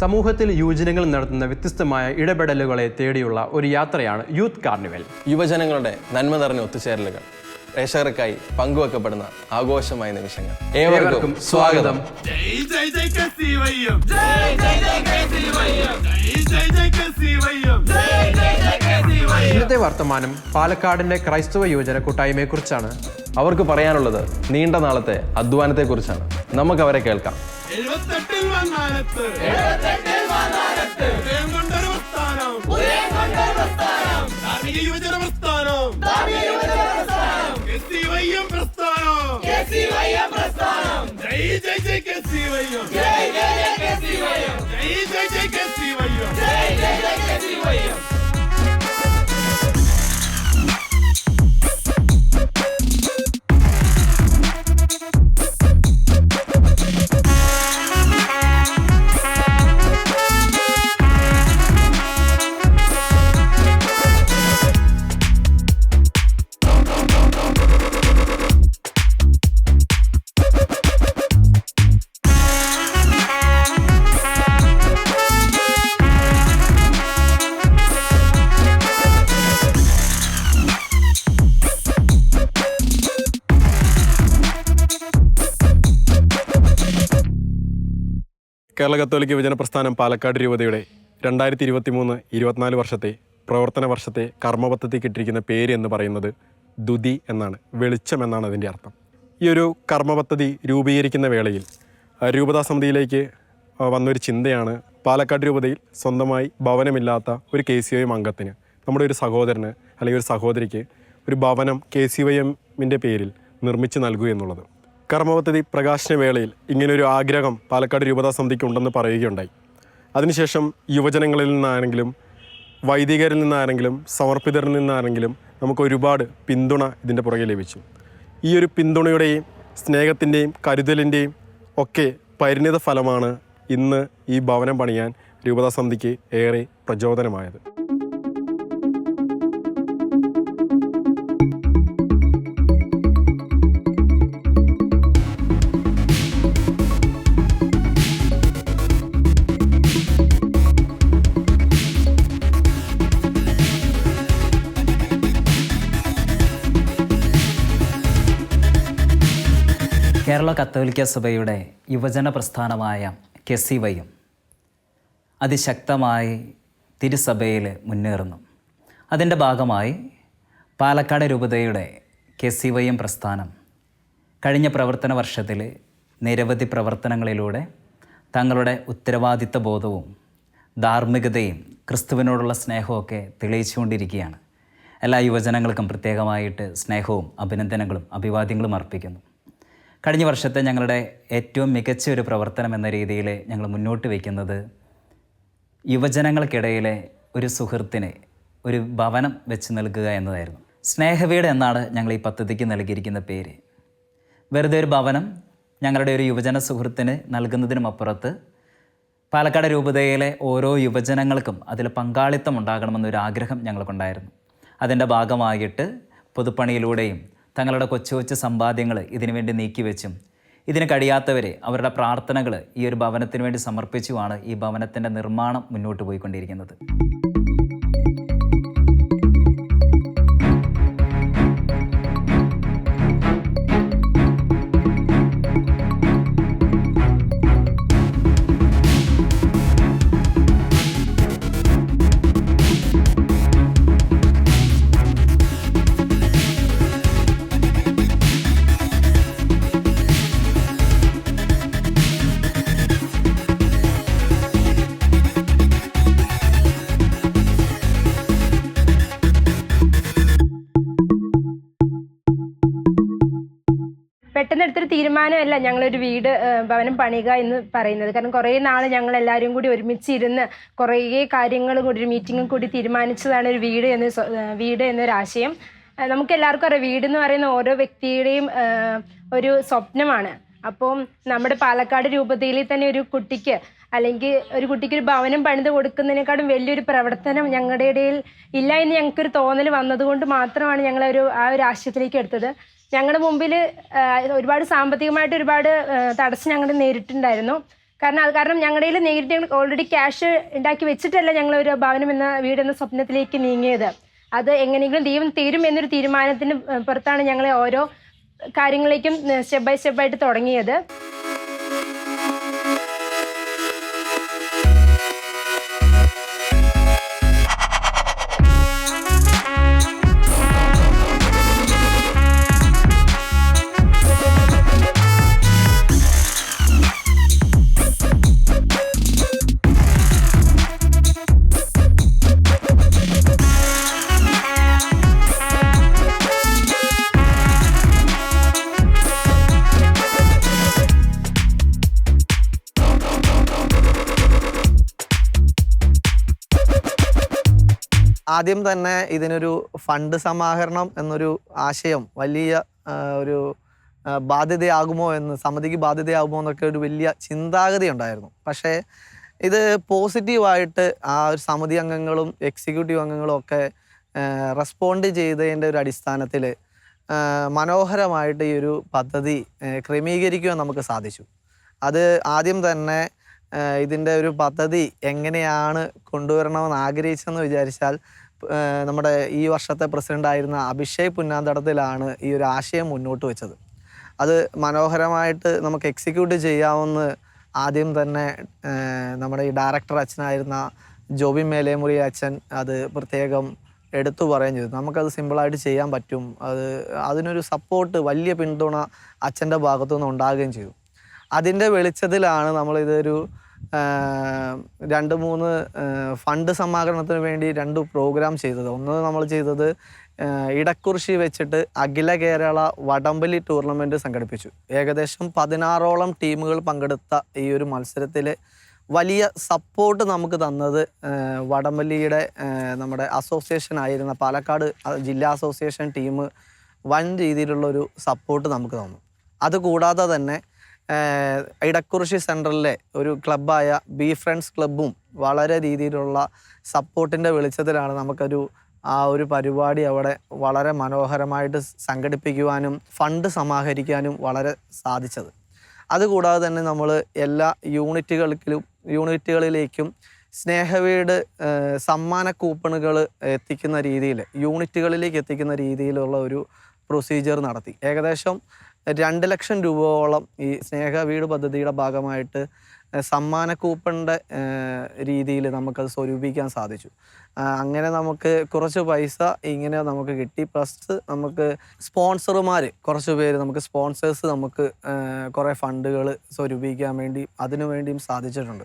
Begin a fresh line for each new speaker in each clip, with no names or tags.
സമൂഹത്തിൽ യുവജനങ്ങൾ നടത്തുന്ന വ്യത്യസ്തമായ ഇടപെടലുകളെ തേടിയുള്ള ഒരു യാത്രയാണ് യൂത്ത് കാർണിവൽ.
യുവജനങ്ങളുടെ നന്മ നിറഞ്ഞ ഒത്തുചേരലുകൾ പ്രേക്ഷകർക്കായി പങ്കുവെക്കപ്പെടുന്ന ആഘോഷമായ നിമിഷങ്ങൾ. ഏവർക്കും സ്വാഗതം.
ഇന്നത്തെ വർത്തമാനം പാലക്കാടിന്റെ ക്രൈസ്തവ യുവജന കൂട്ടായ്മയെക്കുറിച്ചാണ്.
അവർക്ക് പറയാനുള്ളത് നീണ്ട നാളത്തെ അധ്വാനത്തെക്കുറിച്ചാണ്. നമുക്ക് അവരെ കേൾക്കാം.
എഴുപത്തെട്ടിൽ വന്നാലത്ത്. ഉദയം കൊണ്ടൊരു പ്രസ്ഥാനം. ധാർമ്മിക യുവജന പ്രസ്ഥാനം. ധാർമ്മിക യുവജന പ്രസ്ഥാനം. കസിവയ്യം പ്രസ്ഥാനം. ജയ് ജയ് ജയ് ജയ് ജയ് ജയ് കസിവയ്യം ജയ് ജയ് ജയ് കസിവയ്യം ജയ് ജയ് ജയ്
കത്തോലിക്ക യുവജന പ്രസ്ഥാനം പാലക്കാട് രൂപതയുടെ രണ്ടായിരത്തി ഇരുപത്തി മൂന്ന് ഇരുപത്തിനാല് വർഷത്തെ പ്രവർത്തന വർഷത്തെ കർമ്മപദ്ധതിക്കിട്ടിരിക്കുന്ന പേര് എന്ന് പറയുന്നത് ദുതി എന്നാണ് വെളിച്ചം എന്നാണ് അതിന്റെ അർത്ഥം. ഈ ഒരു കർമ്മപദ്ധതി രൂപീകരിക്കുന്ന വേളയിൽ രൂപതാ സമിതിയിലേക്ക് വന്നൊരു ചിന്തയാണ് പാലക്കാട് രൂപതയിൽ സ്വന്തമായി ഭവനമില്ലാത്ത ഒരു കെ സി എം അംഗത്തിന് നമ്മുടെ ഒരു സഹോദരന് അല്ലെങ്കിൽ ഒരു സഹോദരിക്ക് ഒരു ഭവനം കെ സി വൈ എമ്മിന്റെ പേരിൽ നിർമ്മിച്ച് നൽകുക എന്നുള്ളത്. കർമ്മപദ്ധതി പ്രകാശനവേളയിൽ ഇങ്ങനൊരു ആഗ്രഹം പാലക്കാട് രൂപതാ സമിതിക്ക് ഉണ്ടെന്ന് പറയുകയുണ്ടായി. അതിനുശേഷം യുവജനങ്ങളിൽ നിന്നാണെങ്കിലും വൈദികരിൽ നിന്നാണെങ്കിലും സമർപ്പിതരിൽ നിന്നാണെങ്കിലും നമുക്ക് ഒരുപാട് പിന്തുണ ഇതിന്റെ പുറകെ ലഭിച്ചു. ഈ ഒരു പിന്തുണയുടെയും സ്നേഹത്തിന്റെയും കരുതലിന്റെയും ഒക്കെ പരിണിത ഫലമാണ് ഇന്ന് ഈ ഭവനം പണിയാൻ രൂപതാ സമിതിക്ക് ഏറെ പ്രചോദനമായത്.
കത്തോലിക്ക സഭയുടെ യുവജന പ്രസ്ഥാനമായ കെസിവയും അതിശക്തമായി തിരുസഭയിൽ മുന്നേറുന്നു. അതിന്റെ ഭാഗമായി പാലക്കാട് രൂപതയുടെ കെസിവയും പ്രസ്ഥാനം കഴിഞ്ഞ പ്രവർത്തന വർഷത്തിൽ നിരവധി പ്രവർത്തനങ്ങളിലൂടെ തങ്ങളുടെ ഉത്തരവാദിത്ത ബോധവും ധാർമ്മികതയും ക്രിസ്തുവിനോടുള്ള സ്നേഹമൊക്കെ തെളിയിച്ചുകൊണ്ടിരിക്കുകയാണ്. എല്ലാ യുവജനങ്ങൾക്കും പ്രത്യേകമായിട്ട് സ്നേഹവും അഭിനന്ദനങ്ങളും അഭിവാദ്യങ്ങളും അർപ്പിക്കുന്നു. കഴിഞ്ഞ വർഷത്തെ ഞങ്ങളുടെ ഏറ്റവും മികച്ച ഒരു പ്രവർത്തനം എന്ന രീതിയിൽ ഞങ്ങൾ മുന്നോട്ട് വയ്ക്കുന്നത് യുവജനങ്ങൾക്കിടയിലെ ഒരു സുഹൃത്തിനെ ഒരു ഭവനം വെച്ച് നൽകുക എന്നതായിരുന്നു. സ്നേഹവീട് എന്നാണ് ഞങ്ങൾ ഈ പദ്ധതിക്ക് നൽകിയിരിക്കുന്ന പേര്. വെറുതെ ഒരു ഭവനം ഞങ്ങളുടെ ഒരു യുവജന സുഹൃത്തിന് നൽകുന്നതിനുമപ്പുറത്ത് പാലക്കാട് രൂപതയിലെ ഓരോ യുവജനങ്ങൾക്കും അതിൽ പങ്കാളിത്തം ഉണ്ടാകണമെന്നൊരു ആഗ്രഹം ഞങ്ങൾക്കുണ്ടായിരുന്നു. അതിന്റെ ഭാഗമായിട്ട് പൊതുപ്പണിയിലൂടെയും തങ്ങളുടെ കൊച്ചു കൊച്ചു സമ്പാദ്യങ്ങൾ ഇതിനുവേണ്ടി നീക്കിവെച്ചും ഇതിന് കഴിയാത്തവരെ അവരുടെ പ്രാർത്ഥനകൾ ഈ ഒരു ഭവനത്തിന് വേണ്ടി സമർപ്പിച്ചുമാണ് ഈ ഭവനത്തിന്റെ നിർമ്മാണം മുന്നോട്ട് പോയിക്കൊണ്ടിരിക്കുന്നത്.
എടുത്തൊരു തീരുമാനമല്ല ഞങ്ങളൊരു വീട് ഭവനം പണിയുക എന്ന് പറയുന്നത്. കാരണം കുറേ നാൾ ഞങ്ങൾ എല്ലാവരും കൂടി ഒരുമിച്ചിരുന്ന് കുറേ കാര്യങ്ങളും കൂടി ഒരു മീറ്റിങ്ങും കൂടി തീരുമാനിച്ചതാണ് ഒരു വീട് എന്ന വീട് എന്നൊരാശയം നമുക്ക് എല്ലാവർക്കും അറിയാം വീട് എന്ന് പറയുന്ന ഓരോ വ്യക്തിയുടെയും ഒരു സ്വപ്നമാണ്. അപ്പം നമ്മുടെ പാലക്കാട് രൂപതയിൽ തന്നെ ഒരു കുട്ടിക്ക് അല്ലെങ്കിൽ ഒരു കുട്ടിക്ക് ഒരു ഭവനം പണിത് കൊടുക്കുന്നതിനേക്കാളും വലിയൊരു പ്രവർത്തനം ഞങ്ങളുടെ ഇടയിൽ ഇല്ല എന്ന് ഞങ്ങൾക്കൊരു തോന്നൽ വന്നതുകൊണ്ട് മാത്രമാണ് ഞങ്ങളൊരു ആ ഒരു ആശയത്തിലേക്ക് എടുത്തത്. ഞങ്ങളുടെ മുമ്പിൽ ഒരുപാട് സാമ്പത്തികമായിട്ട് ഒരുപാട് തടസ്സം ഞങ്ങൾ നേരിട്ടുണ്ടായിരുന്നു. കാരണം അത് കാരണം ഞങ്ങളുടെ കയ്യിൽ നേരിട്ട് ഓൾറെഡി ക്യാഷ് ഉണ്ടാക്കി വെച്ചിട്ടല്ല ഞങ്ങൾ ഒരു ഭവനം എന്ന വീടെന്ന സ്വപ്നത്തിലേക്ക് നീങ്ങിയത്. അത് എങ്ങനെയെങ്കിലും ദൈവം തീരും എന്നൊരു തീരുമാനത്തിന് പുറത്താണ് ഞങ്ങളെ ഓരോ കാര്യങ്ങളിലേക്കും സ്റ്റെപ്പ് ബൈ സ്റ്റെപ്പായിട്ട് തുടങ്ങിയത്.
ആദ്യം തന്നെ ഇതിനൊരു ഫണ്ട് സമാഹരണം എന്നൊരു ആശയം വലിയ ഒരു ബാധ്യതയാകുമോ എന്ന് സമിതിക്ക് ബാധ്യതയാകുമോ എന്നൊക്കെ ഒരു വലിയ ചിന്താഗതി ഉണ്ടായിരുന്നു. പക്ഷേ ഇത് പോസിറ്റീവായിട്ട് ആ ഒരു സമിതി അംഗങ്ങളും എക്സിക്യൂട്ടീവ് അംഗങ്ങളും ഒക്കെ റെസ്പോണ്ട് ചെയ്തതിന്റെ ഒരു അടിസ്ഥാനത്തിൽ മനോഹരമായിട്ട് ഈ ഒരു പദ്ധതി ക്രമീകരിക്കുവാൻ നമുക്ക് സാധിച്ചു. അത് ആദ്യം തന്നെ ഇതിന്റെ ഒരു പദ്ധതി എങ്ങനെയാണ് കൊണ്ടുവരണമെന്ന് ആഗ്രഹിച്ചെന്ന് വിചാരിച്ചാൽ നമ്മുടെ ഈ വർഷത്തെ പ്രസിഡന്റ് ആയിരുന്ന അഭിഷേക് പുന്നാന്തടത്തിലാണ് ഈ ഒരു ആശയം മുന്നോട്ട് വെച്ചത്. അത് മനോഹരമായിട്ട് നമുക്ക് എക്സിക്യൂട്ട് ചെയ്യാവുന്ന ആദ്യം തന്നെ നമ്മുടെ ഈ ഡയറക്ടർ അച്ഛനായിരുന്ന ജോബി മേലേമുറി അച്ഛൻ അത് പ്രത്യേകം എടുത്തു പറയുകയും ചെയ്തു. നമുക്കത് സിമ്പിളായിട്ട് ചെയ്യാൻ പറ്റും. അത് അതിനൊരു സപ്പോർട്ട് വലിയ പിന്തുണ അച്ഛന്റെ ഭാഗത്തുനിന്ന് ഉണ്ടാകുകയും ചെയ്തു. അതിന്റെ വെളിച്ചത്തിലാണ് നമ്മളിതൊരു രണ്ട് മൂന്ന് ഫണ്ട് സമാഹരണത്തിന് വേണ്ടി രണ്ട് പ്രോഗ്രാം ചെയ്തത്. ഒന്ന് നമ്മൾ ചെയ്തത് ഇടക്കുറിശി വെച്ചിട്ട് അഖില കേരള വടംവലി ടൂർണമെന്റ് സംഘടിപ്പിച്ചു. ഏകദേശം പതിനാറോളം ടീമുകൾ പങ്കെടുത്ത ഈ ഒരു മത്സരത്തിൽ വലിയ സപ്പോർട്ട് നമുക്ക് തന്നത് വടംബലിയുടെ നമ്മുടെ അസോസിയേഷൻ ആയിരുന്ന പാലക്കാട് ജില്ലാ അസോസിയേഷൻ ടീം വൻ രീതിയിലുള്ളൊരു സപ്പോർട്ട് നമുക്ക് തന്നു. അതുകൂടാതെ തന്നെ ഇടക്കുറിശി സെന്ററിലെ ഒരു ക്ലബ്ബായ ബി ഫ്രണ്ട്സ് ക്ലബ്ബും വളരെ രീതിയിലുള്ള സപ്പോർട്ടിന്റെ വെളിച്ചത്തിലാണ് നമുക്കൊരു ആ ഒരു പരിപാടി അവിടെ വളരെ മനോഹരമായിട്ട് സംഘടിപ്പിക്കുവാനും ഫണ്ട് സമാഹരിക്കാനും വളരെ സാധിച്ചത്. അതുകൂടാതെ തന്നെ നമ്മൾ എല്ലാ യൂണിറ്റുകൾക്കിലും യൂണിറ്റുകളിലേക്കും സ്നേഹവീട് സമ്മാന കൂപ്പണുകൾ എത്തിക്കുന്ന രീതിയിൽ യൂണിറ്റുകളിലേക്ക് എത്തിക്കുന്ന രീതിയിലുള്ള ഒരു പ്രൊസീജിയർ നടത്തി. ഏകദേശം രണ്ട് ലക്ഷം രൂപയോളം ഈ സ്നേഹ വീട് പദ്ധതിയുടെ ഭാഗമായിട്ട് സമ്മാന കൂപ്പണിന്റെ രീതിയിൽ നമുക്കത് സ്വരൂപിക്കാൻ സാധിച്ചു. അങ്ങനെ നമുക്ക് കുറച്ച് പൈസ ഇങ്ങനെ നമുക്ക് കിട്ടി. പ്ലസ് നമുക്ക് സ്പോൺസർമാർ കുറച്ച് പേര് നമുക്ക് സ്പോൺസേഴ്സ് നമുക്ക് കുറേ ഫണ്ടുകൾ സ്വരൂപിക്കാൻ വേണ്ടി അതിനു വേണ്ടിയും സാധിച്ചിട്ടുണ്ട്.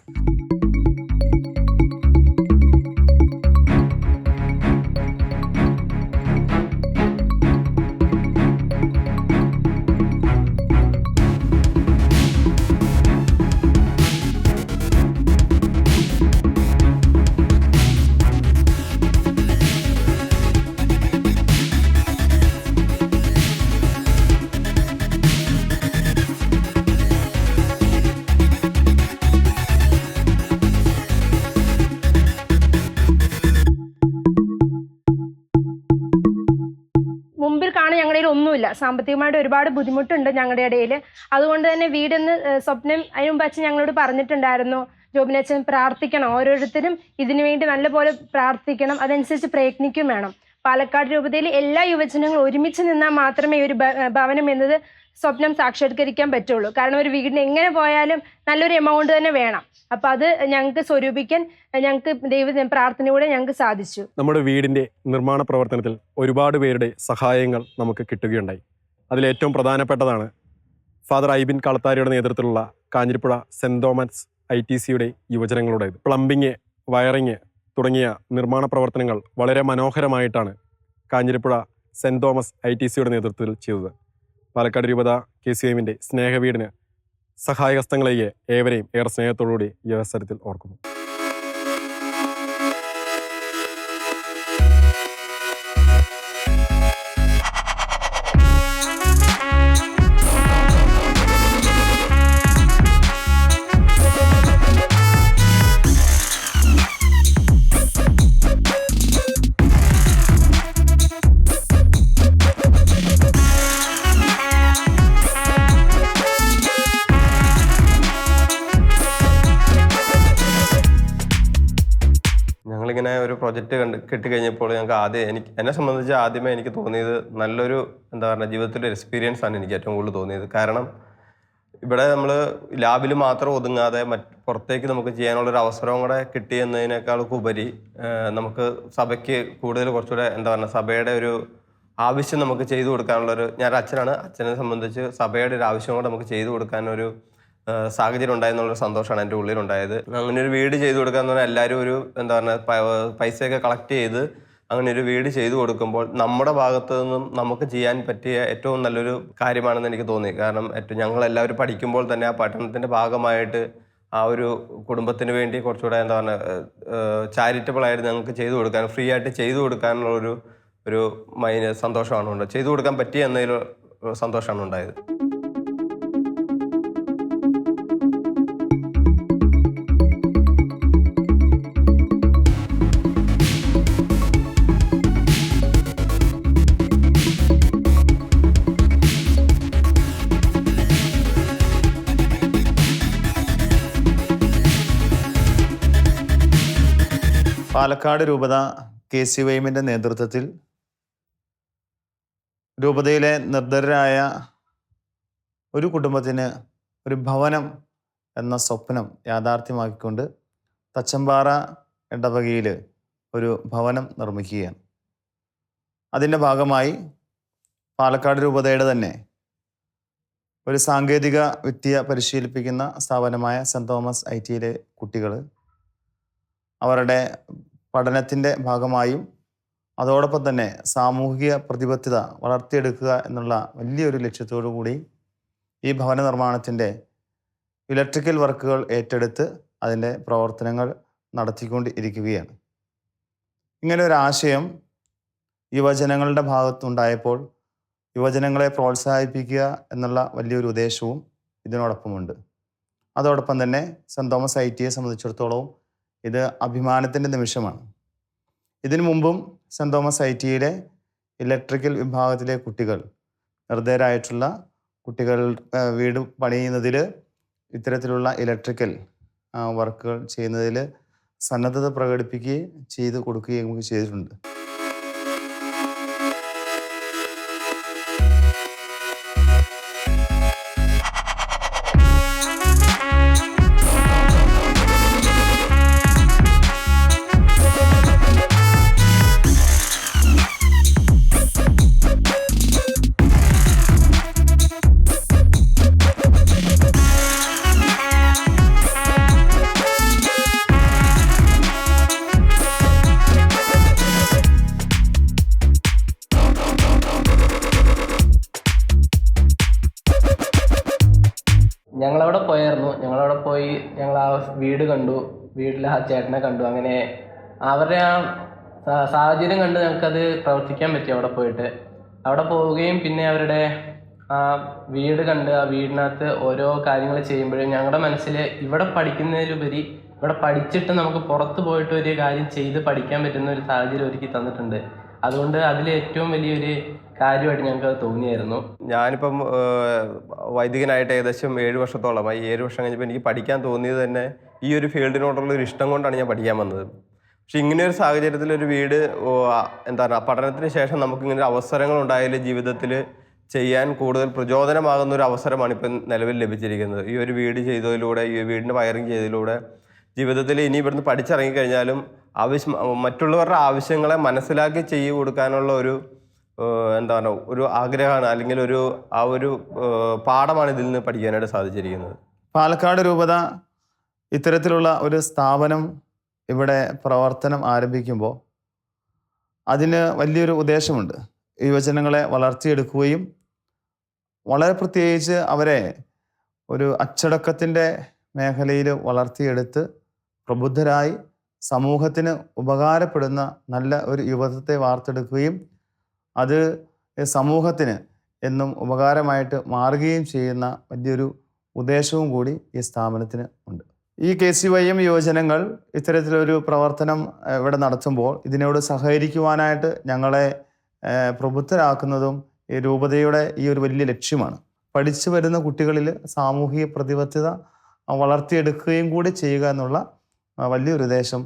സാമ്പത്തികമായിട്ട് ഒരുപാട് ബുദ്ധിമുട്ടുണ്ട് ഞങ്ങളുടെ ഇടയിൽ. അതുകൊണ്ട് തന്നെ വീടെന്ന് സ്വപ്നം അതിന് മുമ്പ് അച്ഛൻ ഞങ്ങളോട് പറഞ്ഞിട്ടുണ്ടായിരുന്നു ജോബിനച്ഛൻ പ്രാർത്ഥിക്കണം ഓരോരുത്തരും ഇതിനു വേണ്ടി നല്ലപോലെ പ്രാർത്ഥിക്കണം അതനുസരിച്ച് പ്രയത്നിക്കും വേണം. പാലക്കാട് രൂപതയിൽ എല്ലാ യുവജനങ്ങളും ഒരുമിച്ച് നിന്നാൽ മാത്രമേ ഒരു ഭവനം എന്നത് സ്വപ്നം സാക്ഷാത്കരിക്കാൻ പറ്റുള്ളൂ. കാരണം ഒരു വീടിന് എങ്ങനെ പോയാലും നല്ലൊരു എമൗണ്ട് തന്നെ വേണം. അപ്പൊ അത് ഞങ്ങൾക്ക് സ്വരൂപിക്കാൻ ഞങ്ങൾക്ക് ദൈവ പ്രാർത്ഥനയോടെ ഞങ്ങൾക്ക് സാധിച്ചു.
നമ്മുടെ വീടിന്റെ നിർമ്മാണ പ്രവർത്തനത്തിൽ ഒരുപാട് പേരുടെ സഹായങ്ങൾ നമുക്ക് കിട്ടുകയുണ്ടായി. അതിലേറ്റവും പ്രധാനപ്പെട്ടതാണ് ഫാദർ ഐബിൻ കളത്താരിയുടെ നേതൃത്വത്തിലുള്ള Kanjirapuzha saint Thomas I T സിയുടെ യുവജനങ്ങളുടേത്. പ്ലംബിങ് വയറിങ് തുടങ്ങിയ നിർമ്മാണ പ്രവർത്തനങ്ങൾ വളരെ മനോഹരമായിട്ടാണ് Kanjirapuzha saint Thomas I T സിയുടെ നേതൃത്വത്തിൽ ചെയ്തത്. പാലക്കാട് രൂപത കെ സി എമ്മിന്റെ സ്നേഹവീടിന് സഹായഹസ്തങ്ങളെയെ ഏവരെയും ഏറെ സ്നേഹത്തോടുകൂടി ഈ അവസരത്തിൽ ഓർക്കുന്നു.
കിട്ടിക്കഴിഞ്ഞപ്പോൾ ഞങ്ങൾക്ക് ആദ്യം എനിക്ക് എന്നെ സംബന്ധിച്ച് ആദ്യമേ എനിക്ക് തോന്നിയത് നല്ലൊരു എന്താ പറയുക ജീവിതത്തിലെ എക്സ്പീരിയൻസ് ആണ് എനിക്ക് ഏറ്റവും കൂടുതൽ തോന്നിയത്. കാരണം ഇവിടെ നമ്മൾ ലാബിൽ മാത്രം ഒതുങ്ങാതെ മറ്റ് പുറത്തേക്ക് നമുക്ക് ചെയ്യാനുള്ളൊരു അവസരവും കൂടെ കിട്ടി എന്നതിനേക്കാളൊക്കെ ഉപരി നമുക്ക് സഭയ്ക്ക് കൂടുതൽ കുറച്ചുകൂടെ എന്താ പറയുക സഭയുടെ ഒരു ആവശ്യം നമുക്ക് ചെയ്തു കൊടുക്കാനുള്ളൊരു ഞാൻ അച്ഛനാണ്. അച്ഛനെ സംബന്ധിച്ച് സഭയുടെ ഒരു ആവശ്യം കൂടെ നമുക്ക് ചെയ്തു കൊടുക്കാനൊരു സാഹചര്യം ഉണ്ടായെന്നുള്ളൊരു സന്തോഷമാണ് എന്റെ ഉള്ളിലുണ്ടായത്. അങ്ങനെ ഒരു വീട് ചെയ്തു കൊടുക്കാന്ന് പറഞ്ഞാൽ എല്ലാവരും ഒരു എന്താ പറയുക പൈസയൊക്കെ കളക്ട് ചെയ്ത് അങ്ങനെ ഒരു വീട് ചെയ്തു കൊടുക്കുമ്പോൾ നമ്മുടെ ഭാഗത്തു നിന്നും നമുക്ക് ചെയ്യാൻ പറ്റിയ ഏറ്റവും നല്ലൊരു കാര്യമാണെന്ന് എനിക്ക് തോന്നി. കാരണം ഏറ്റവും ഞങ്ങൾ എല്ലാവരും പഠിക്കുമ്പോൾ തന്നെ ആ പഠനത്തിന്റെ ഭാഗമായിട്ട് ആ ഒരു കുടുംബത്തിന് വേണ്ടി കുറച്ചുകൂടെ എന്താ പറയുക ചാരിറ്റബിൾ ആയിട്ട് ഞങ്ങൾക്ക് ചെയ്തു കൊടുക്കാൻ ഫ്രീ ആയിട്ട് ചെയ്തു കൊടുക്കാനുള്ള ഒരു ഒരു മൈന് സന്തോഷമാണ് ഉണ്ട് ചെയ്തു കൊടുക്കാൻ പറ്റിയ എന്നതിൽ സന്തോഷമാണ് ഉണ്ടായത്.
പാലക്കാട് രൂപത കെ സി വൈമിന്റെ നേതൃത്വത്തിൽ രൂപതയിലെ നിർദ്ധരായ ഒരു കുടുംബത്തിന് ഒരു ഭവനം എന്ന സ്വപ്നം യാഥാർത്ഥ്യമാക്കിക്കൊണ്ട് തച്ചമ്പാറ ഇടവകയിൽ ഒരു ഭവനം നിർമ്മിക്കുകയാണ്. അതിന്റെ ഭാഗമായി പാലക്കാട് രൂപതയുടെ തന്നെ ഒരു സാങ്കേതിക വിദ്യ പരിശീലിപ്പിക്കുന്ന സ്ഥാപനമായ സെന്റ് തോമസ് ഐ ടിയിലെ കുട്ടികൾ അവരുടെ പഠനത്തിന്റെ ഭാഗമായും അതോടൊപ്പം തന്നെ സാമൂഹിക പ്രതിബദ്ധത വളർത്തിയെടുക്കുക എന്നുള്ള വലിയൊരു ലക്ഷ്യത്തോടു കൂടി ഈ ഭവന നിർമ്മാണത്തിന്റെ ഇലക്ട്രിക്കൽ വർക്കുകൾ ഏറ്റെടുത്ത് അതിന്റെ പ്രവർത്തനങ്ങൾ നടത്തിക്കൊണ്ടിരിക്കുകയാണ്. ഇങ്ങനെ ഒരു ആശയം യുവജനങ്ങളുടെ ഭാഗത്തുണ്ടായപ്പോൾ യുവജനങ്ങളെ പ്രോത്സാഹിപ്പിക്കുക എന്നുള്ള വലിയൊരു ഉദ്ദേശവും ഇതിനോടൊപ്പമുണ്ട്. അതോടൊപ്പം തന്നെ സെന്റ് തോമസ് ഐ ടിയെ സംബന്ധിച്ചിടത്തോളം ഇത് അഭിമാനത്തിന്റെ നിമിഷമാണ്. ഇതിനു മുമ്പും സെന്റ് തോമസ് ഐ ടിയിലെ ഇലക്ട്രിക്കൽ വിഭാഗത്തിലെ കുട്ടികൾ നിർദ്ധരായിട്ടുള്ള കുട്ടികൾ വീട് പണിയുന്നതിൽ ഇത്തരത്തിലുള്ള ഇലക്ട്രിക്കൽ വർക്കുകൾ ചെയ്യുന്നതിൽ സന്നദ്ധത പ്രകടിപ്പിക്കുകയും ചെയ്ത് കൊടുക്കുകയും ചെയ്തിട്ടുണ്ട്.
വീട് കണ്ടു വീട്ടിൽ ആ ചേട്ടനെ കണ്ടു. അങ്ങനെ അവരുടെ ആ സാഹചര്യം കണ്ട് ഞങ്ങൾക്കത് പ്രവർത്തിക്കാൻ പറ്റി അവിടെ പോയിട്ട്. അവിടെ പോവുകയും പിന്നെ അവരുടെ ആ വീട് കണ്ട് ആ വീടിനകത്ത് ഓരോ കാര്യങ്ങൾ ചെയ്യുമ്പോഴും ഞങ്ങളുടെ മനസ്സിൽ ഇവിടെ പഠിക്കുന്നതിലുപരി ഇവിടെ പഠിച്ചിട്ട് നമുക്ക് പുറത്ത് പോയിട്ട് ഒരു കാര്യം ചെയ്ത് പഠിക്കാൻ പറ്റുന്ന ഒരു സാഹചര്യം ഒരുക്കി തന്നിട്ടുണ്ട്. അതുകൊണ്ട് അതിൽ ഏറ്റവും വലിയൊരു കാര്യമായിട്ട് ഞങ്ങൾക്ക് അത് തോന്നിയായിരുന്നു.
ഞാനിപ്പം വൈദികനായിട്ട് ഏകദേശം ഏഴ് വർഷത്തോളമായി. ഏഴ് വർഷം കഴിഞ്ഞപ്പോൾ എനിക്ക് പഠിക്കാൻ തോന്നിയത് തന്നെ ഈ ഒരു ഫീൽഡിനോടുള്ള ഒരു ഇഷ്ടം കൊണ്ടാണ് ഞാൻ പഠിക്കാൻ വന്നത്. പക്ഷെ ഇങ്ങനെ ഒരു സാഹചര്യത്തിൽ ഒരു വീട് എന്താ പറയുക പഠനത്തിന് ശേഷം നമുക്ക് ഇങ്ങനെ അവസരങ്ങൾ ഉണ്ടായാലും ജീവിതത്തിൽ ചെയ്യാൻ കൂടുതൽ പ്രചോദനമാകുന്ന ഒരു അവസരമാണ് ഇപ്പം നിലവിൽ ലഭിച്ചിരിക്കുന്നത്. ഈ ഒരു വീട് ചെയ്തതിലൂടെ ഈ വീടിന്റെ വയറിങ് ചെയ്തതിലൂടെ ജീവിതത്തിൽ ഇനി ഇവിടുന്ന് പഠിച്ചിറങ്ങിക്കഴിഞ്ഞാലും ആവശ്യം മറ്റുള്ളവരുടെ ആവശ്യങ്ങളെ മനസ്സിലാക്കി ചെയ്തു കൊടുക്കാനുള്ള ഒരു എന്താ പറയുക ഒരു ആഗ്രഹമാണ് അല്ലെങ്കിൽ ഒരു ആ ഒരു പാഠമാണ് ഇതിൽ നിന്ന് പഠിക്കാനായിട്ട് സാധിച്ചിരിക്കുന്നത്.
പാലക്കാട് രൂപത ഇത്തരത്തിലുള്ള ഒരു സ്ഥാപനം ഇവിടെ പ്രവർത്തനം ആരംഭിക്കുമ്പോൾ അതിന് വലിയൊരു ഉദ്ദേശമുണ്ട്. യുവജനങ്ങളെ വളർത്തിയെടുക്കുകയും വളരെ പ്രത്യേകിച്ച് അവരെ ഒരു അച്ചടക്കത്തിന്റെ മേഖലയിൽ വളർത്തിയെടുത്ത് പ്രബുദ്ധരായി സമൂഹത്തിന് ഉപകാരപ്പെടുന്ന നല്ല ഒരു യുവത്വത്തെ വാർത്തെടുക്കുകയും അത് സമൂഹത്തിന് എന്നും ഉപകാരമായിട്ട് മാറുകയും ചെയ്യുന്ന വലിയൊരു ഉദ്ദേശവും കൂടി ഈ സ്ഥാപനത്തിന് ഉണ്ട്. ഈ കെ സി വൈ എം യുവജനങ്ങൾ ഇത്തരത്തിലൊരു പ്രവർത്തനം ഇവിടെ നടത്തുമ്പോൾ ഇതിനോട് സഹകരിക്കുവാനായിട്ട് ഞങ്ങളെ പ്രബുദ്ധരാക്കുന്നതും ഈ രൂപതയുടെ ഈ ഒരു വലിയ ലക്ഷ്യമാണ്. പഠിച്ചു വരുന്ന കുട്ടികളിൽ സാമൂഹിക പ്രതിബദ്ധത വളർത്തിയെടുക്കുകയും കൂടി ചെയ്യുക എന്നുള്ള വലിയൊരു ഉദ്ദേശം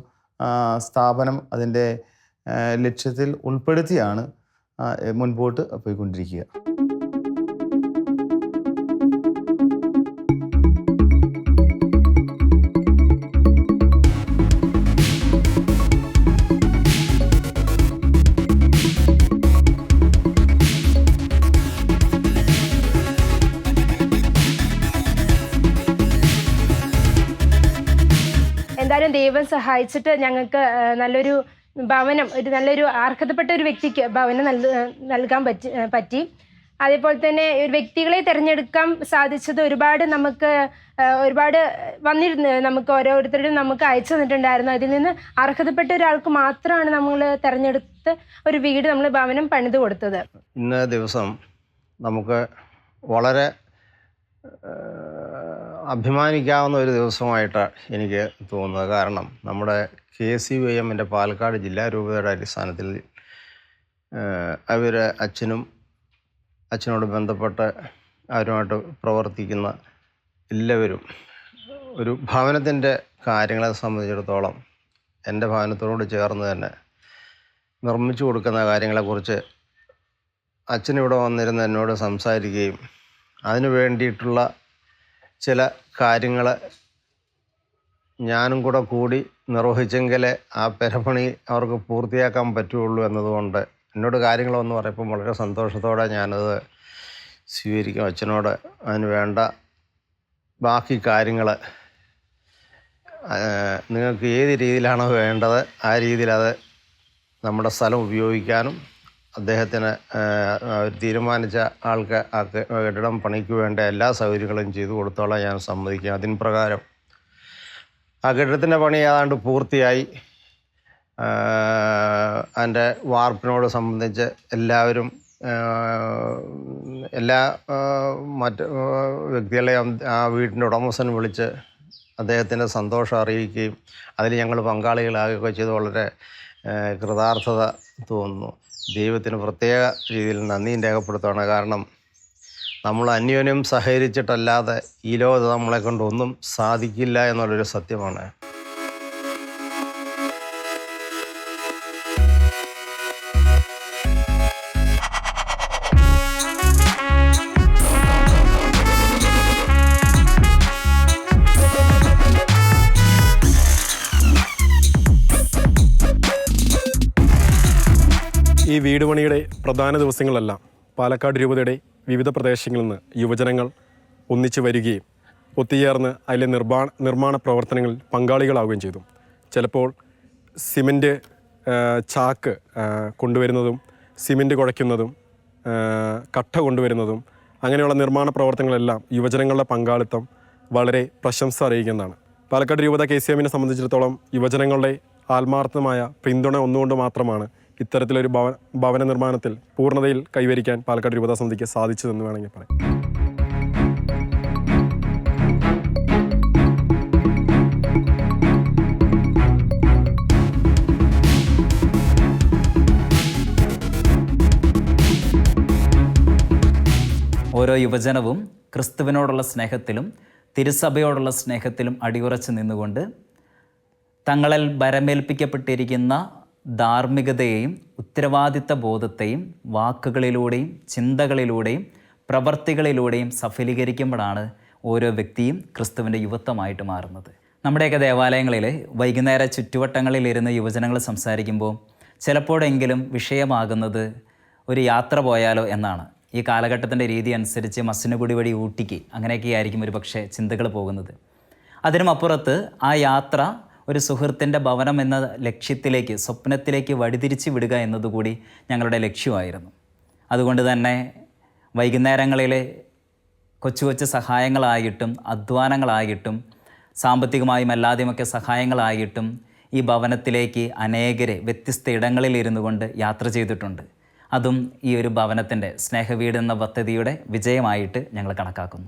സ്ഥാപനം അതിന്റെ ലക്ഷ്യത്തിൽ ഉൾപ്പെടുത്തിയാണ് മുൻപോട്ട് പോയിക്കൊണ്ടിരിക്കുക.
സഹായിച്ചിട്ട് ഞങ്ങൾക്ക് നല്ലൊരു ഭവനം ഒരു നല്ലൊരു അർഹതപ്പെട്ട ഒരു വ്യക്തിക്ക് ഭവനം നൽ നൽകാൻ പറ്റി പറ്റി. അതേപോലെ തന്നെ ഒരു വ്യക്തികളെ തിരഞ്ഞെടുക്കാൻ സാധിച്ചത് ഒരുപാട് നമുക്ക് ഒരുപാട് വന്നിരുന്നു നമുക്ക് ഓരോരുത്തരും നമുക്ക് അയച്ചു തന്നിട്ടുണ്ടായിരുന്നു. അതിൽ നിന്ന് അർഹതപ്പെട്ട ഒരാൾക്ക് മാത്രമാണ് നമ്മൾ തിരഞ്ഞെടുത്ത് ഒരു വീട് നമ്മൾ ഭവനം പണിത് കൊടുത്തത്.
ഇന്ന ദിവസം നമുക്ക് വളരെ അഭിമാനിക്കാവുന്ന ഒരു ദിവസമായിട്ട് എനിക്ക് തോന്നുന്നത്. കാരണം നമ്മുടെ കെ സി വി എമ്മിന്റെ പാലക്കാട് ജില്ലാ രൂപതയുടെ അടിസ്ഥാനത്തിൽ അവർ അച്ഛനും അച്ഛനോട് ബന്ധപ്പെട്ട് അവരുമായിട്ട് പ്രവർത്തിക്കുന്ന എല്ലാവരും ഒരു ഭവനത്തിന്റെ കാര്യങ്ങളെ സംബന്ധിച്ചിടത്തോളം എന്റെ ഭവനത്തോട് ചേർന്ന് തന്നെ നിർമ്മിച്ചു കൊടുക്കുന്ന കാര്യങ്ങളെക്കുറിച്ച് അച്ഛനിവിടെ വന്നിരുന്ന് എന്നോട് സംസാരിക്കുകയും അതിനു വേണ്ടിയിട്ടുള്ള ചില കാര്യങ്ങൾ ഞാനും കൂടെ കൂടി നിർവഹിച്ചെങ്കിലേ ആ പെരപ്പണി അവർക്ക് പൂർത്തിയാക്കാൻ പറ്റുള്ളൂ എന്നതുകൊണ്ട് എന്നോട് കാര്യങ്ങളൊന്ന് പറയുമ്പോൾ വളരെ സന്തോഷത്തോടെ ഞാനത് സ്വീകരിക്കും. അച്ഛനോട് അതിന് വേണ്ട ബാക്കി കാര്യങ്ങൾ നിങ്ങൾക്ക് ഏത് രീതിയിലാണോ വേണ്ടത് ആ രീതിയിൽ അത് നമ്മുടെ സ്ഥലം ഉപയോഗിക്കാനും അദ്ദേഹത്തിന് തീരുമാനിച്ച ആൾക്ക് ആ കെട്ടിടം പണിക്ക് വേണ്ട എല്ലാ സൗകര്യങ്ങളും ചെയ്തു കൊടുത്തോളാം ഞാൻ സമ്മതിക്കും. അതിന് പ്രകാരം ആ കെട്ടിടത്തിന്റെ പണി ഏതാണ്ട് പൂർത്തിയായി. അതിന്റെ വാർപ്പിനോട് സംബന്ധിച്ച് എല്ലാവരും എല്ലാ മറ്റ് വ്യക്തികളെയും ആ വീടിന്റെ ഉടമസ്ഥൻ വിളിച്ച് അദ്ദേഹത്തിന്റെ സന്തോഷം അറിയിക്കുകയും അതിൽ ഞങ്ങൾ പങ്കാളികളാകുകയൊക്കെ ചെയ്ത് വളരെ കൃതാർത്ഥത തോന്നുന്നു. ദൈവത്തിന് പ്രത്യേക രീതിയിൽ നന്ദിയും രേഖപ്പെടുത്തുകയാണ് കാരണം നമ്മൾ അന്യോന്യം സഹകരിച്ചിട്ടല്ലാതെ ഈ ലോകത്ത് നമ്മളെ കൊണ്ടൊന്നും സാധിക്കില്ല എന്നുള്ളൊരു സത്യമാണ്.
വീട് പണിയുടെ പ്രധാന ദിവസങ്ങളെല്ലാം പാലക്കാട് രൂപതയുടെ വിവിധ പ്രദേശങ്ങളിൽ നിന്ന് യുവജനങ്ങൾ ഒന്നിച്ചു വരികയും ഒത്തുചേർന്ന് അതിലെ നിർമ്മാണ നിർമ്മാണ പ്രവർത്തനങ്ങളിൽ പങ്കാളികളാവുകയും ചെയ്തു. ചിലപ്പോൾ സിമന്റ് ചാക്ക് കൊണ്ടുവരുന്നതും സിമന്റ് കുഴയ്ക്കുന്നതും കട്ട കൊണ്ടുവരുന്നതും അങ്ങനെയുള്ള നിർമ്മാണ പ്രവർത്തനങ്ങളെല്ലാം യുവജനങ്ങളുടെ പങ്കാളിത്തം വളരെ പ്രശംസ അറിയിക്കുന്നതാണ്. പാലക്കാട് രൂപത കെ സി എമ്മിനെ സംബന്ധിച്ചിടത്തോളം യുവജനങ്ങളുടെ ആത്മാർത്ഥമായ പിന്തുണ ഒന്നുകൊണ്ട് മാത്രമാണ് ഇത്തരത്തിലൊരു ഭവന ഭവന നിർമ്മാണത്തിൽ പൂർണതയിൽ കൈവരിക്കാൻ പാലക്കാട് രൂപതാ സാധിച്ചതെന്ന് വേണമെങ്കിൽ പറയാം.
ഓരോ യുവജനവും ക്രിസ്തുവിനോടുള്ള സ്നേഹത്തിലും തിരുസഭയോടുള്ള സ്നേഹത്തിലും അടിയുറച്ച് നിന്നുകൊണ്ട് തങ്ങളിൽ ഭരമേൽപ്പിക്കപ്പെട്ടിരിക്കുന്ന ധാർമ്മികതയെയും ഉത്തരവാദിത്ത ബോധത്തെയും വാക്കുകളിലൂടെയും ചിന്തകളിലൂടെയും പ്രവർത്തികളിലൂടെയും സഫലീകരിക്കുമ്പോഴാണ് ഓരോ വ്യക്തിയും ക്രിസ്തുവിന്റെ യുവത്വമായിട്ട് മാറുന്നത്. നമ്മുടെയൊക്കെ ദേവാലയങ്ങളിൽ വൈകുന്നേര ചുറ്റുവട്ടങ്ങളിലിരുന്ന് യുവജനങ്ങൾ സംസാരിക്കുമ്പോൾ ചിലപ്പോഴെങ്കിലും വിഷയമാകുന്നത് ഒരു യാത്ര പോയാലോ എന്നാണ്. ഈ കാലഘട്ടത്തിന്റെ രീതി അനുസരിച്ച് മസിനുകുടി വഴി ഊട്ടിക്ക് അങ്ങനെയൊക്കെ ആയിരിക്കും ഒരു പക്ഷേ ചിന്തകൾ പോകുന്നത്. അതിനുമപ്പുറത്ത് ആ യാത്ര ഒരു സുഹൃത്തിന്റെ ഭവനം എന്ന ലക്ഷ്യത്തിലേക്ക് സ്വപ്നത്തിലേക്ക് വഴിതിരിച്ച് വിടുക എന്നതുകൂടി ഞങ്ങളുടെ ലക്ഷ്യമായിരുന്നു. അതുകൊണ്ട് തന്നെ വൈകുന്നേരങ്ങളിൽ കൊച്ചു കൊച്ചു സഹായങ്ങളായിട്ടും അധ്വാനങ്ങളായിട്ടും സാമ്പത്തികമായും അല്ലാതെയുമൊക്കെ സഹായങ്ങളായിട്ടും ഈ ഭവനത്തിലേക്ക് അനേകരെ വ്യത്യസ്ത ഇടങ്ങളിൽ ഇരുന്നു കൊണ്ട് യാത്ര ചെയ്തിട്ടുണ്ട്. അതും ഈ ഒരു ഭവനത്തിന്റെ സ്നേഹവീട് എന്ന പദ്ധതിയുടെ വിജയമായിട്ട് ഞങ്ങൾ കണക്കാക്കുന്നു.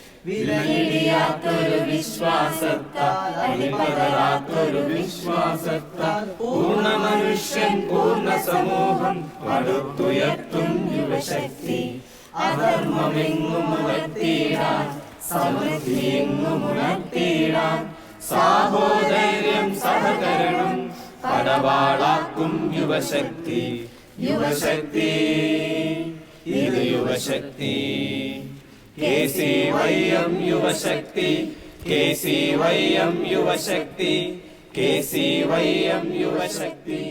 കെ പൂർണ സമൂഹം അടുത്തുയർത്തും യുവശക്തി. അധർമ്മമെങ്ങും ഉണർത്തിയിടാൻ സമൃദ്ധിയെങ്ങും ഉണർത്തിയിടാൻ. സാഹോദര്യം സഹകരണം പടവാളാക്കും യുവശക്തി. യുവശക്തി ഇത് യുവശക്തി. കെ സി വൈ എം യുവശക്തി